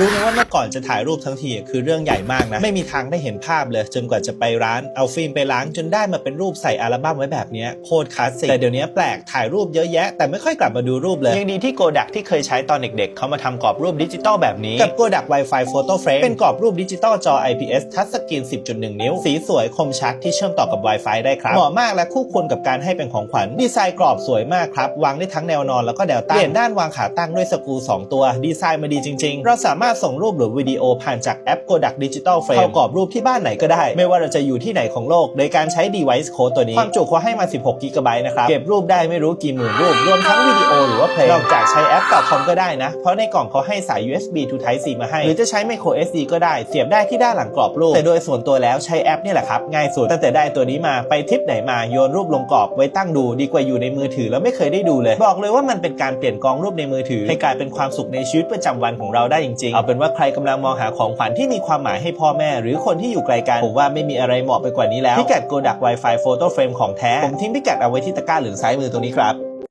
รู้ไหมว่าเมื่อก่อนจะถ่ายรูปทั้งทีคือเรื่องใหญ่มากนะ ไม่มีทางได้เห็นภาพเลย จนกว่าจะไปร้านเอาฟิล์มไปล้างจนได้มาเป็นรูปใส่อัลบั้มไว้แบบนี้โคตรคลาสสิกแต่เดี๋ยวนี้แปลกถ่ายรูปเยอะแยะ แต่ไม่ค่อยกลับมาดูรูปเลยยังดีที่โกดักที่เคยใช้ตอนเด็กๆเขามาทำกรอบรูปดิจิตอลแบบนี้กับโกดัก Wi-Fi Photo Frame เป็นกรอบรูปดิจิตอลจอ IPS ทัชสกรีน 10.1 นิ้ว สีสวยคมชัดที่เชื่อมต่อกับ Wi-Fi ได้ครับเหมาะมากและคู่ควรกับการให้เป็นของขวัญดีไซน์กรอบสวยมากครับวางได้ทั้งแนวนอนแล้วก็แนวตั้งเปลี่ยนด้านวางขาตั้งด้วยสกรู2 ตัว ดีไซน์มาดีจริง ๆ เราสามารถส่งรูปหรือวิดีโอผ่านจากแอป Kodak Digital Frame เข้ากรอบรูปที่บ้านไหนก็ได้ ไม่ว่าเราจะอยู่ที่ไหนของโลก โดยการใช้ device code ตัวนี้ ความจุเขาให้มา 16 g b นะครับ เก็บรูปได้ไม่รู้กี่หมื่นรูป รวมทั้งวิดีโอหรือว่าเพลงนอกจากใช้แอปต่อคอมก็ได้นะ เพราะในกล่องเขาให้สาย USB to Type C มาให้ หรือจะใช้ micro SD ก็ได้ เสียบได้ที่ด้านหลังกรอบรูป แต่โดยส่วนตัวแล้วใช้แอปนี่แหละครับง่ายสุดตั้งแต่ได้ตัวนี้มาไปทริปไหนมาโยนรูปลงกรอบไว้ตั้งดูดีกว่าอยู่ในมือถือแล้วไม่เคยได้ดูเลย บอกเลยว่ามันเป็นการเปลี่ยนกองรูปในมือถือ ให้กลายเป็นความสุขในชีวิตประจำวันของเราได้จริงๆ เอาเป็นว่าใครกำลังมองหาของขวัญที่มีความหมายให้พ่อแม่ หรือคนที่อยู่ไกลกันผมว่าไม่มีอะไรเหมาะไปกว่านี้แล้วพิกัดโกดัก Wi-Fi Photo Frame ของแท้ ผมทิ้งพิกัดเอาไว้ที่ตะกร้าเหลืองซ้ายมือตรงนี้ครับ